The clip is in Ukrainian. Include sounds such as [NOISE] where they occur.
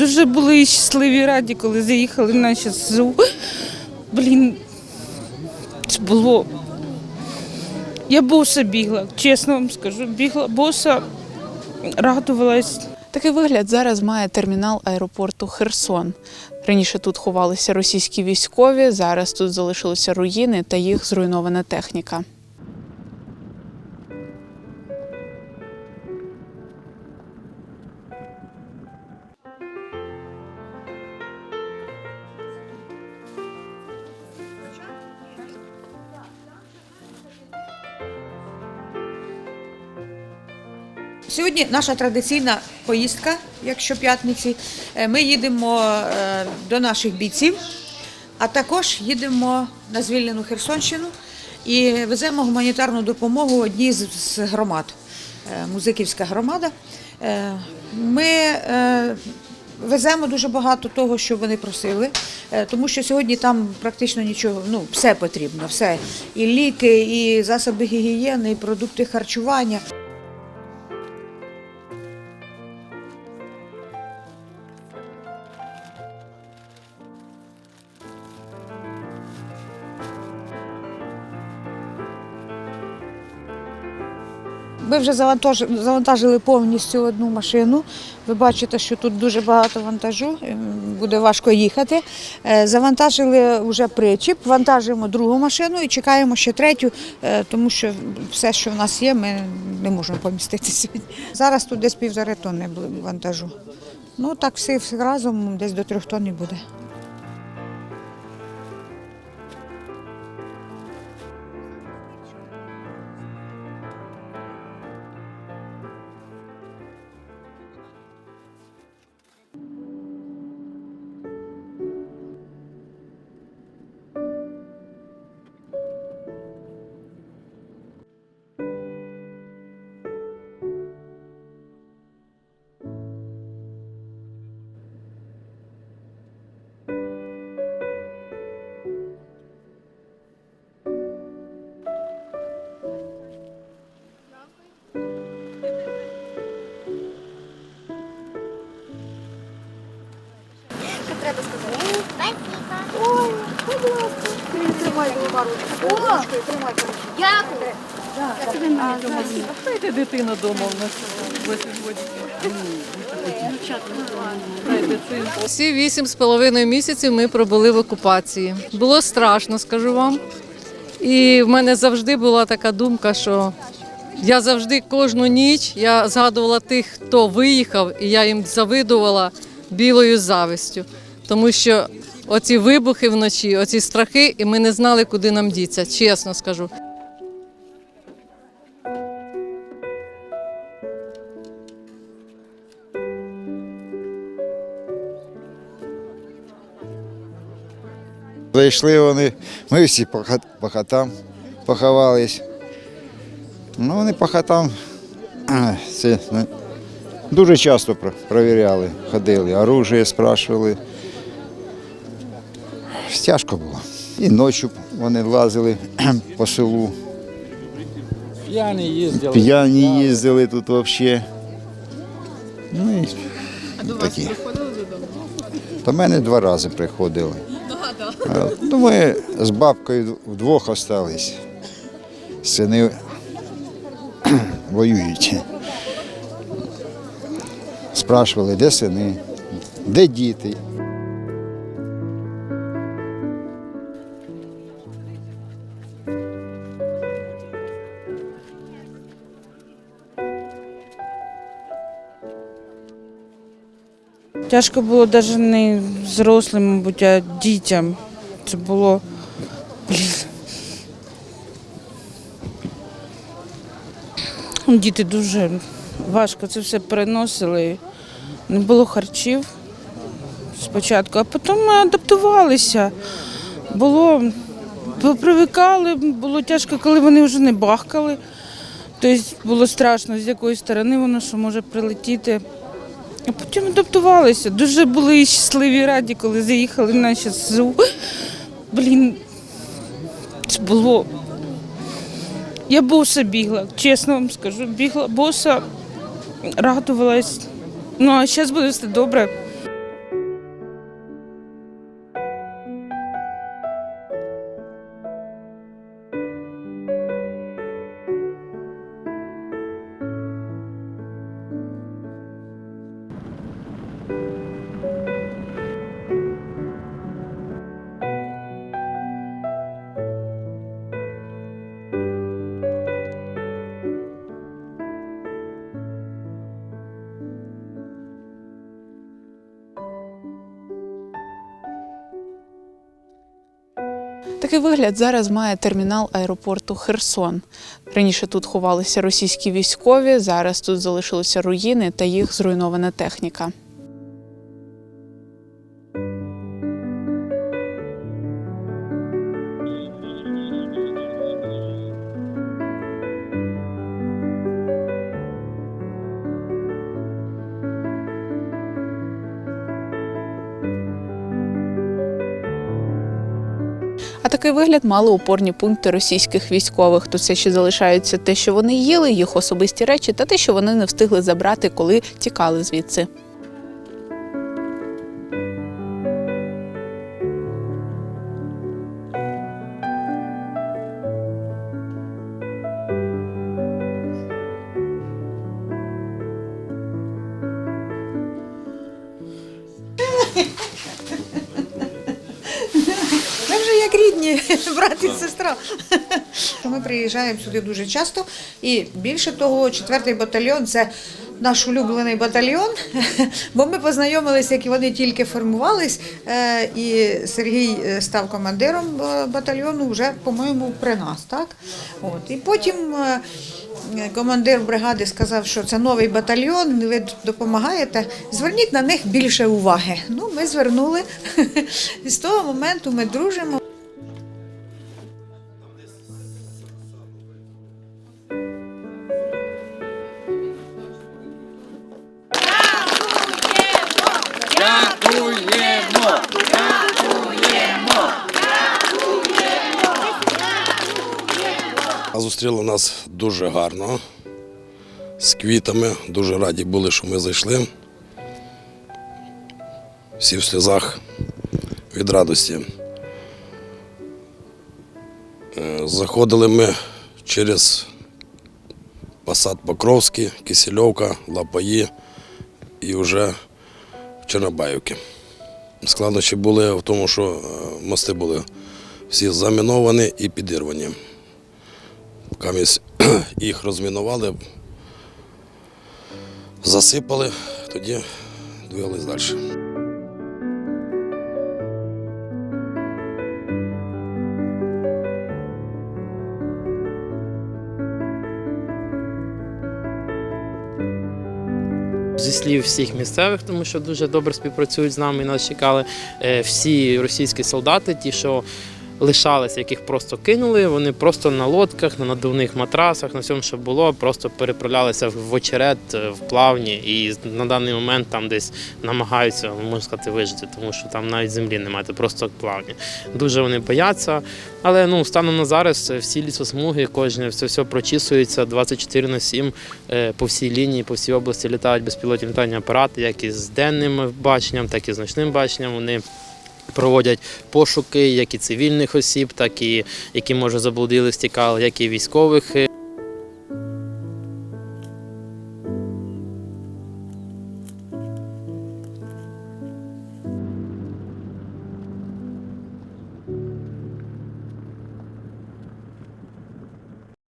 Дуже були щасливі раді, коли заїхали наші ЗСУ. Блін, це було. Я боса бігла, чесно вам скажу, бігла боса, радувалась. Такий вигляд зараз має термінал аеропорту Херсон. Раніше тут ховалися російські військові, зараз тут залишилися руїни та їх зруйнована техніка. Сьогодні наша традиційна поїздка, як щоп'ятниці. Е, Ми їдемо е, до наших бійців, а також їдемо на звільнену Херсонщину і веземо гуманітарну допомогу одній з- громад. Е, Музиківська громада. Ми веземо дуже багато того, що вони просили, тому що сьогодні там практично нічого, ну все потрібно, все. І ліки, і засоби гігієни, і продукти харчування. Ми вже завантажили, повністю одну машину. Ви бачите, що тут дуже багато вантажу, ем, буде важко їхати. Е, Завантажили вже причіп, вантажуємо другу машину і чекаємо ще третю, е, тому що все, що в нас є, ми не можемо помістити. [LAUGHS] Зараз тут десь півтори тонни вантажу. Ну так все разом десь до трьох тонн і буде. Треба сказати. Спасибо. Ой, будь ласка. Тримай пару. О, дякую. Дайте дитину дома у нас 8. Всі вісім з половиною місяців ми пробули в окупації. Було страшно, скажу вам. І в мене завжди була така думка, що я завжди кожну ніч я згадувала тих, хто виїхав, і я їм завидувала білою завистю. Тому що оці вибухи вночі, оці страхи, і ми не знали, куди нам діться, чесно скажу. Зайшли вони, ми всі по, хатам поховались. Ну, вони по хатам це, ну, дуже часто провіряли, ходили, оружие спрашували. Тяжко було. І ночі вони лазили [CLEARS THROAT] по селу. Пьяные ездили. П'яні їздили тут взагалі. Ну, і такі. До мене два рази приходили. Ну, ми з бабкою вдвох остались. Сини [CLEARS THROAT] воюють. Спрашували, де сини, де діти. Тяжко було навіть не взрослим, мабуть, а дітям. Це було. Блін. Діти дуже важко це все переносили. Не було харчів спочатку, а потім ми адаптувалися. Було, привикали, було тяжко, коли вони вже не бахкали. Тобто було страшно, з якої сторони воно що може прилетіти. А потім адаптувалися. Дуже були щасливі раді, коли заїхали наші СЗУ. Блін, це було. Я боса бігла, чесно вам скажу, бігла боса, радувалась. Ну, а зараз буде все добре. Такий вигляд зараз має термінал аеропорту Херсон. Раніше тут ховалися російські військові, зараз тут залишилися руїни та їх зруйнована техніка. Такий вигляд мали опорні пункти російських військових. Тут все ще залишаються те, що вони їли, їх особисті речі, та те, що вони не встигли забрати, коли тікали звідси. Рідні, [LAUGHS] брат і сестра. Ми приїжджаємо сюди дуже часто. І більше того, четвертий батальйон це наш улюблений батальйон, [LAUGHS] бо ми познайомилися, як вони тільки формувались. е, І Сергій е, став командиром е, батальйону вже, по-моєму, при нас. Так? От. І потім. Командир бригади сказав, що це новий батальйон, ви допомагаєте. Зверніть на них більше уваги. Ну, ми звернули. [LAUGHS] З того моменту ми дружимо. А Зустріли нас дуже гарно, з квітами. Дуже раді були, що ми зайшли. Всі в сльозах від радості. Е, Заходили ми через Посад Покровський, Кисельовка, Лапаї і вже в Чорнобаївки. Складнощі були в тому, що е, мости були всі заміновані і підірвані. Камість [CLEARS THROAT] їх розмінували, засипали, тоді двигались далі. Зі слів всіх місцевих, тому що дуже добре співпрацюють з нами. і Нас чекали е, всі російські солдати, ті, що лишалися, яких просто кинули. Вони просто на лодках, на надувних матрасах, на всьому, що було, просто переправлялися в очерет, е, в плавні, і на даний момент там десь намагаються, можна сказати, вижити, тому що там навіть землі немає, це просто плавні. Дуже вони бояться. Але ну станом на зараз е, всі лісосмуги, кожне все, все прочісується 24 на 7 е, по всій лінії, по всій області літають безпілотні літальні апарати, як із денним баченням, так і з ночним баченням. Вони проводять пошуки як і цивільних осіб, так і які може заблудили, стікали, як і військових.